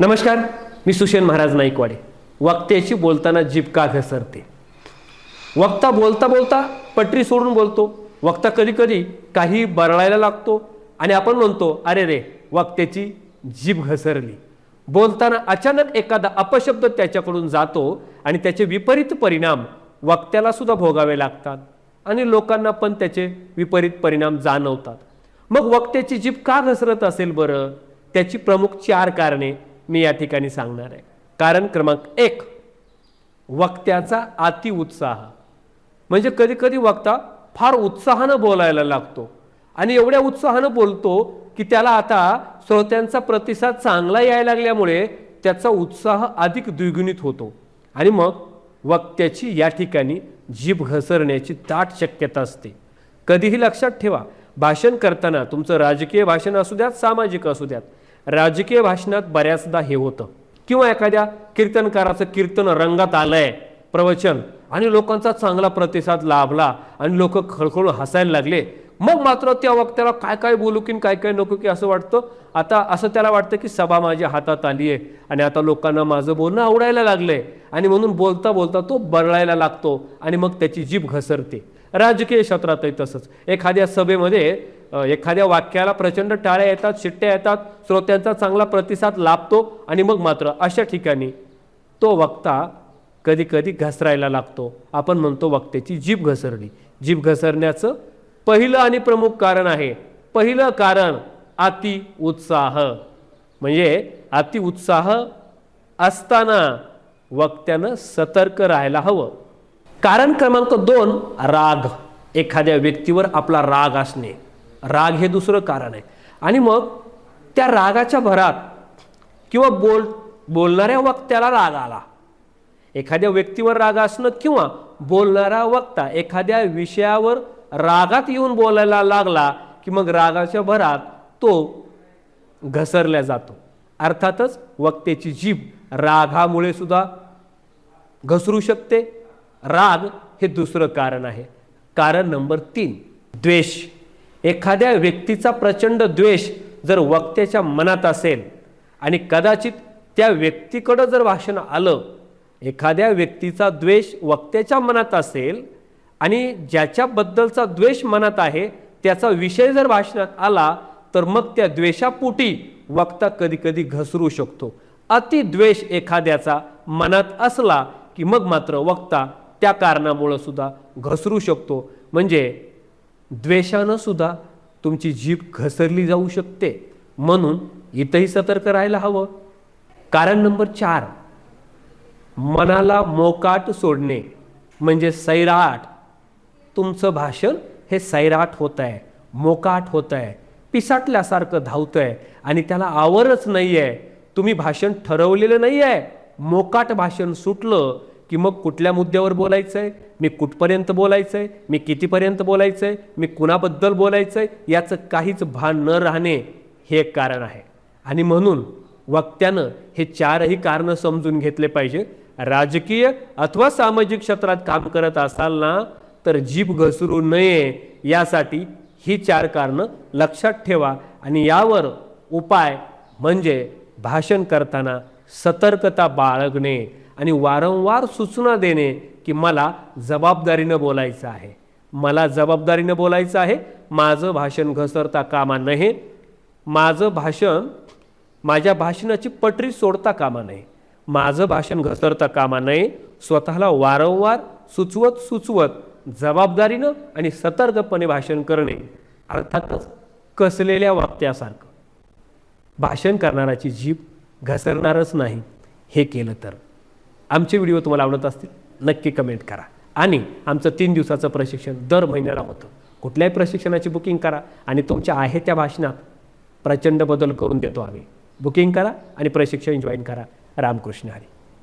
नमस्कार मी सुशेन महाराज नाईकवाडे. वक्त्याशी बोलताना जीभ का घसरते. वक्ता बोलता बोलता पटरी सोडून बोलतो. वक्ता कधी कधी काही बरळायला लागतो आणि आपण म्हणतो अरे रे वक्त्याची जीभ घसरली. बोलताना अचानक एखादा अपशब्द त्याच्याकडून जातो आणि त्याचे विपरीत परिणाम वक्त्याला सुद्धा भोगावे लागतात आणि लोकांना पण त्याचे विपरीत परिणाम जाणवतात. मग वक्त्याची जीभ का घसरत असेल बरं? त्याची प्रमुख चार कारणे मी या ठिकाणी सांगणार आहे. कारण क्रमांक एक वक्त्याचा अति उत्साह. म्हणजे कधी कधी वक्ता फार उत्साहानं बोलायला लागतो. आणि एवढ्या उत्साहानं बोलतो की त्याला आता श्रोत्यांचा प्रतिसाद चांगला यायला लागल्यामुळे त्याचा उत्साह अधिक द्विगुणित होतो. आणि मग वक्त्याची या ठिकाणी जीभ घसरण्याची दाट शक्यता असते. कधीही लक्षात ठेवा भाषण करताना तुमचं राजकीय भाषण असू द्यात सामाजिक असू द्यात राजकीय भाषणात बऱ्याचदा हे होतं. किंवा एखाद्या कीर्तनकाराचं कीर्तन रंगात आलंय प्रवचन आणि लोकांचा चांगला प्रतिसाद लाभला आणि लोक खळखळून हसायला लागले मग मात्र त्या वक्त्याला काय काय बोलू की काय काय नको की असं वाटतं. आता असं त्याला वाटतं की सभा माझ्या हातात आली आहे आणि आता लोकांना माझं बोलणं आवडायला लागलंय आणि म्हणून बोलता बोलता तो बरळायला लागतो आणि मग त्याची जीभ घसरते. राजकीय क्षेत्रातही तसंच. एखाद्या सभेमध्ये एखाद्या वाक्याला प्रचंड टाळ्या येतात शिट्ट्या येतात श्रोत्यांचा चांगला प्रतिसाद लाभतो आणि मग मात्र अशा ठिकाणी तो वक्ता कधी कधी घसरायला लागतो. आपण म्हणतो वक्त्याची जीभ घसरली. जीभ घसरण्याचं पहिलं आणि प्रमुख कारण आहे. पहिलं कारण अति उत्साह. म्हणजे अति उत्साह असताना वक्त्यानं सतर्क राहायला हवं. कारण क्रमांक दोन राग. एखाद्या व्यक्तीवर आपला राग असणे. राग हे दुसरं कारण आहे. आणि मग त्या रागाच्या भरात किंवा बोल बोलणाऱ्या वक्त्याला राग आला. एखाद्या व्यक्तीवर राग असणं किंवा बोलणारा वक्ता एखाद्या विषयावर रागात येऊन बोलायला लागला की मग रागाच्या भरात तो घसरल्या जातो. अर्थातच वक्त्याची जीभ रागामुळे सुद्धा घसरू शकते. राग हे दुसरं कारण आहे. कारण नंबर तीन द्वेष. एखाद्या व्यक्तीचा प्रचंड द्वेष जर वक्त्याच्या मनात असेल आणि कदाचित त्या व्यक्तीकडं जर भाषण आलं एखाद्या व्यक्तीचा द्वेष वक्त्याच्या मनात असेल आणि ज्याच्याबद्दलचा द्वेष मनात आहे त्याचा विषय जर भाषणात आला तर मग त्या द्वेषापोटी वक्ता कधीकधी घसरू शकतो. अतिद्वेष एखाद्याचा मनात असला की मग मात्र वक्ता त्या कारणामुळं सुद्धा घसरू शकतो. म्हणजे द्वेषानं सुद्धा तुमची जीभ घसरली जाऊ शकते. म्हणून इथंही सतर्क राहायला हवं. कारण नंबर चार मनाला मोकाट सोडणे म्हणजे सैराट. तुमचं भाषण हे सैराट होत आहे मोकाट होत आहे पिसाटल्यासारखं धावतं आहे आणि त्याला आवरच नाही आहे तुम्ही भाषण ठरवलेलं नाही आहे मोकाट भाषण सुटलं की मग कुठल्या मुद्द्यावर बोलायचं आहे मी कुठपर्यंत बोलायचं आहे मी कितीपर्यंत बोलायचं आहे मी कुणाबद्दल बोलायचं आहे याचं काहीच भान न राहणे हे एक कारण आहे. आणि म्हणून वक्त्यानं हे चारही कारणं समजून घेतले पाहिजे. राजकीय अथवा सामाजिक क्षेत्रात काम करत असाल ना तर जीभ घसरू नये. यासाठी ही चार कारणं लक्षात ठेवा. आणि यावर उपाय म्हणजे भाषण करताना सतर्कता बाळगणे. आणि वारंवार सूचना देणे की मला जबाबदारीनं बोलायचं आहे. मला जबाबदारीनं बोलायचं आहे. माझं भाषण घसरता कामा नये. माझं भाषण माझ्या भाषणाची पटरी सोडता कामा नये. माझं भाषण घसरता कामा नये. स्वतःला वारंवार सुचवत सुचवत जबाबदारीनं आणि सतर्कपणे भाषण करणे अर्थातच कसलेल्या वाक्यासारखं. भाषण करणाराची जीभ घसरणारच नाही. हे केलं तर. आमचे व्हिडिओ तुम्हाला आवडत असतील नक्की कमेंट करा. आणि आमचं तीन दिवसाचं प्रशिक्षण दर महिन्याला होतं. कुठल्याही प्रशिक्षणाची बुकिंग करा आणि तुमच्या आहे त्या भाषणात प्रचंड बदल करून देतो आम्ही. बुकिंग करा आणि प्रशिक्षण जॉईन करा. रामकृष्ण हरी.